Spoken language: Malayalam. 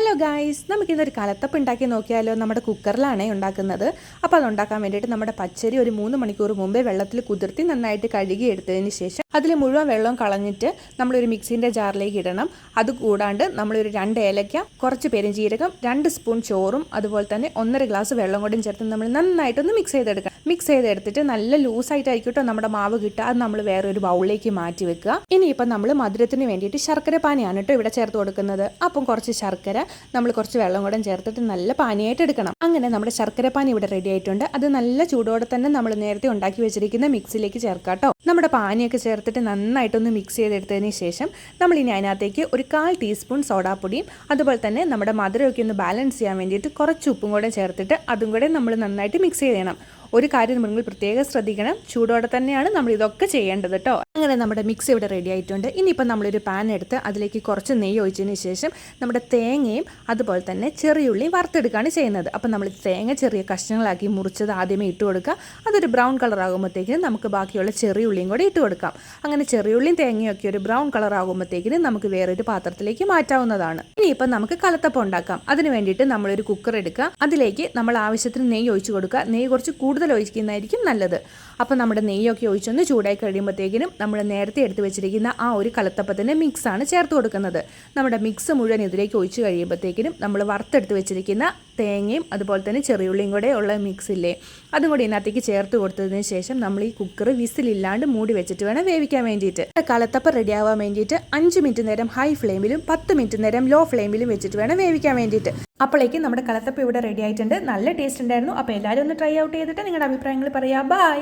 ഹലോ ഗായ്സ് നമുക്കിന്നൊരു കലത്തപ്പ് ഉണ്ടാക്കി നോക്കിയാലോ? നമ്മുടെ കുക്കറിലാണ് ഉണ്ടാക്കുന്നത്. അപ്പോൾ അത് ഉണ്ടാക്കാൻ വേണ്ടിയിട്ട് നമ്മുടെ പച്ചരി ഒരു മൂന്ന് മണിക്കൂർ മുമ്പേ വെള്ളത്തിൽ കുതിർത്തി നന്നായിട്ട് കഴുകി എടുത്തതിന് ശേഷം അതിൽ മുഴുവൻ വെള്ളം കളഞ്ഞിട്ട് നമ്മളൊരു മിക്സിന്റെ ജാറിലേക്ക് ഇടണം. അത് കൂടാണ്ട് നമ്മളൊരു രണ്ട് ഏലക്ക കുറച്ച് പെരുംജീരകം രണ്ട് സ്പൂൺ ചോറും അതുപോലെ തന്നെ ഒന്നര ഗ്ലാസ് വെള്ളം കൂടിയും ചേർത്ത് നമ്മൾ നന്നായിട്ടൊന്ന് മിക്സ് ചെയ്തെടുക്കണം. മിക്സ് ചെയ്തെടുത്തിട്ട് നല്ല ലൂസായിട്ടായിരിക്കും കേട്ടോ നമ്മുടെ മാവ് കിട്ടുക. അത് നമ്മൾ വേറെ ഒരു ബൗളിലേക്ക് മാറ്റി വെക്കുക. ഇനിയിപ്പം നമ്മൾ മധുരത്തിന് വേണ്ടിയിട്ട് ശർക്കര പാനിയാണ് കേട്ടോ ഇവിടെ ചേർത്ത് കൊടുക്കുന്നത്. അപ്പം കുറച്ച് ശർക്കര നമ്മൾ കുറച്ച് വെള്ളം കൂടെ ചേർത്തിട്ട് നല്ല പാനിയായിട്ട് എടുക്കണം. അങ്ങനെ നമ്മുടെ ശർക്കര പാനി ഇവിടെ റെഡി ആയിട്ടുണ്ട്. അത് നല്ല ചൂടോടെ തന്നെ നമ്മൾ നേരത്തെ ഉണ്ടാക്കി വെച്ചിരിക്കുന്ന മിക്സിലേക്ക് ചേർക്കാം കേട്ടോ നമ്മുടെ പാനിയൊക്കെ ചേർത്തിട്ട് നന്നായിട്ടൊന്ന് മിക്സ് ചെയ്തെടുത്തതിന് ശേഷം നമ്മൾ ഇനി അതിനകത്തേക്ക് ഒരു കാൽ ടീസ്പൂൺ സോഡാപ്പൊടിയും അതുപോലെ തന്നെ നമ്മുടെ മധുരമൊക്കെ ഒന്ന് ബാലൻസ് ചെയ്യാൻ വേണ്ടിയിട്ട് കുറച്ച് ഉപ്പും കൂടെ ചേർത്തിട്ട് അതും കൂടെ നമ്മൾ നന്നായിട്ട് മിക്സ് ചെയ്യണം ഒരു കാര്യം നമ്മൾ പ്രത്യേകം ശ്രദ്ധിക്കണം ചൂടോടെ തന്നെയാണ് നമ്മൾ ഇതൊക്കെ ചെയ്യേണ്ടത് കേട്ടോ അങ്ങനെ നമ്മുടെ മിക്സ് ഇവിടെ റെഡി ആയിട്ടുണ്ട്. ഇനിയിപ്പോൾ നമ്മളൊരു പാൻ എടുത്ത് അതിലേക്ക് കുറച്ച് നെയ്യ് ഒഴിച്ചതിന് ശേഷം നമ്മുടെ തേങ്ങയും അതുപോലെ തന്നെ ചെറിയുള്ളി വറുത്തെടുക്കുകയാണ് ചെയ്യുന്നത്. അപ്പോൾ നമ്മൾ തേങ്ങ ചെറിയ കഷ്ണങ്ങളാക്കി മുറിച്ചത് ആദ്യമേ ഇട്ട് കൊടുക്കുക. അതൊരു ബ്രൗൺ കളർ ആകുമ്പോഴത്തേക്കും നമുക്ക് ബാക്കിയുള്ള ചെറിയുള്ളിയും കൂടി ഇട്ട് കൊടുക്കാം. അങ്ങനെ ചെറിയുള്ളിയും തേങ്ങയും ഒക്കെ ഒരു ബ്രൗൺ കളർ ആകുമ്പോഴത്തേക്കിന് നമുക്ക് വേറൊരു പാത്രത്തിലേക്ക് മാറ്റാവുന്നതാണ്. ഇനിയിപ്പം നമുക്ക് കലത്തപ്പം ഉണ്ടാക്കാം. അതിന് വേണ്ടിയിട്ട് നമ്മളൊരു കുക്കർ എടുക്കുക. അതിലേക്ക് നമ്മൾ ആവശ്യത്തിന് നെയ്യ് ഒഴിച്ച് കൊടുക്കുക. നെയ്യ് കുറച്ച് കൂടുതൽ ഒഴിക്കുന്നതായിരിക്കും നല്ലത്. അപ്പം നമ്മുടെ നെയ്യൊക്കെ ഒഴിച്ചൊന്ന് ചൂടായി കഴിയുമ്പോഴത്തേക്കിനും നമ്മൾ നേരത്തെ എടുത്തു വെച്ചിരിക്കുന്ന ആ ഒരു കലത്തപ്പത്തിന്റെ മിക്സാണ് ചേർത്ത് കൊടുക്കുന്നത്. നമ്മുടെ മിക്സ് മുഴുവൻ ഇതിലേക്ക് ഒഴിച്ച് കഴിയുമ്പോഴത്തേക്കിനും നമ്മൾ വറുത്തെടുത്ത് വെച്ചിരിക്കുന്ന തേങ്ങയും അതുപോലെ തന്നെ ചെറിയുള്ളിയും കൂടെ ഉള്ള മിക്സില്ലേ അതും കൂടി ഇതിനകത്തേക്ക് ചേർത്ത് കൊടുത്തതിന് ശേഷം നമ്മൾ ഈ കുക്കർ വിസിലില്ലാണ്ട് മൂടി വെച്ചിട്ട് വേണം വേവിക്കാൻ വേണ്ടിയിട്ട്. കലത്തപ്പ റെഡി ആവാൻ വേണ്ടിയിട്ട് അഞ്ച് മിനിറ്റ് നേരം ഹൈ ഫ്ലെയിമിലും പത്ത് മിനിറ്റ് നേരം ലോ ഫ്ലെയിമിലും വെച്ചിട്ട് വേണം വേവിക്കാൻ വേണ്ടിയിട്ട്. അപ്പോഴേക്കും നമ്മുടെ കലത്തപ്പം ഇവിടെ റെഡി ആയിട്ടുണ്ട്. നല്ല ടേസ്റ്റ് ഉണ്ടായിരുന്നു. അപ്പോൾ എല്ലാവരും ഒന്ന് ട്രൈ ഔട്ട് ചെയ്തിട്ട് നിങ്ങളുടെ അഭിപ്രായങ്ങൾ പറയാം ബൈ